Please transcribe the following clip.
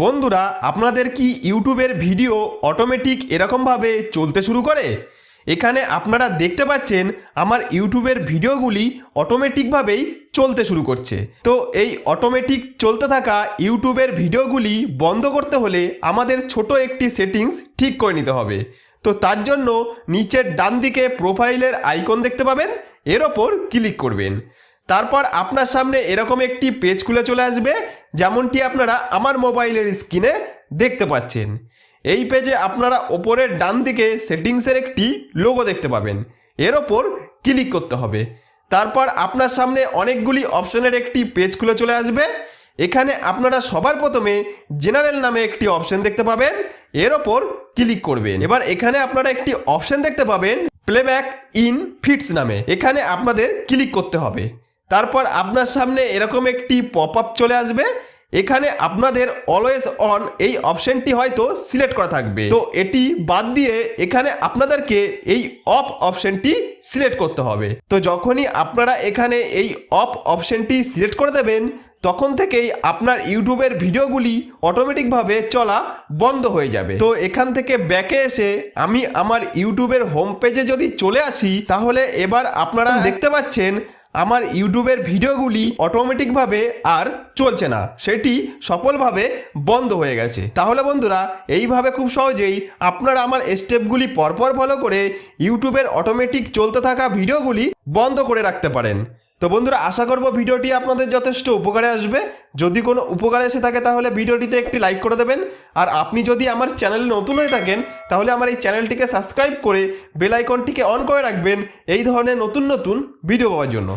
বন্ধুরা, আপনাদের কি ইউটিউবের ভিডিও অটোমেটিক এরকমভাবে চলতে শুরু করে? এখানে আপনারা দেখতে পাচ্ছেন আমার ইউটিউবের ভিডিওগুলি অটোমেটিকভাবেই চলতে শুরু করছে। তো এই অটোমেটিক চলতে থাকা ইউটিউবের ভিডিওগুলি বন্ধ করতে হলে আমাদের ছোট একটি সেটিংস ঠিক করে নিতে হবে। তো তার জন্য নিচের ডান দিকে প্রোফাইলের আইকন দেখতে পাবেন, এর ওপর ক্লিক করবেন। তারপর আপনার সামনে এরকম একটি পেজ খুলে চলে আসবে, যেমনটি আপনারা আমার মোবাইলের স্ক্রিনে দেখতে পাচ্ছেন। এই পেজে আপনারা ওপরের ডান দিকে সেটিংসের একটি লোগো দেখতে পাবেন। এর ওপর ক্লিক করতে হবে। তারপর আপনার সামনে অনেকগুলি অপশনের একটি পেজ খুলে চলে আসবে। এখানে আপনারা সবার প্রথমে জেনারেল নামে একটি অপশন দেখতে পাবেন, এর ওপর ক্লিক করবেন। এবার এখানে আপনারা একটি অপশন দেখতে পাবেন প্লেব্যাক ইন ফিটস নামে। এখানে আপনাদের ক্লিক করতে হবে। তারপর আপনার সামনে এরকম একটি পপ আপ চলে আসবে। এখানে আপনাদের অলওয়েজ অন এই অপশনটি হয়তো সিলেক্ট করা থাকবে। তো এটি বাদ দিয়ে এখানে আপনাদেরকে এই অফ অপশনটি সিলেক্ট করতে হবে। তো যখনই আপনারা এখানে এই অফ অপশনটি সিলেক্ট করে দেবেন, তখন থেকেই আপনার ইউটিউবের ভিডিওগুলি অটোমেটিকভাবে চলা বন্ধ হয়ে যাবে। তো এখান থেকে ব্যাকে এসে আমি আমার ইউটিউবের হোম পেজে যদি চলে আসি, তাহলে এবার আপনারা দেখতে পাচ্ছেন আমার ইউটিউবের ভিডিওগুলি অটোমেটিকভাবে আর চলছে না। সেটি সফলভাবে বন্ধ হয়ে গেছে। তাহলে বন্ধুরা, এইভাবে খুব সহজেই আপনারা আমার স্টেপগুলি পরপর ফলো করে ইউটিউবের অটোমেটিক চলতে থাকা ভিডিওগুলি বন্ধ করে রাখতে পারেন। তো বন্ধুরা, আশা করব ভিডিওটি আপনাদের যথেষ্ট উপকারে আসবে। যদি কোনো উপকারে এসে থাকে তাহলে ভিডিওটিতে একটি লাইক করে দেবেন। আর আপনি যদি আমার চ্যানেল নতুন হয়ে থাকেন, তাহলে আমার এই চ্যানেলটিকে সাবস্ক্রাইব করে বেল আইকনটিকে অন করে রাখবেন এই ধরনের নতুন নতুন ভিডিও পাওয়ার জন্য।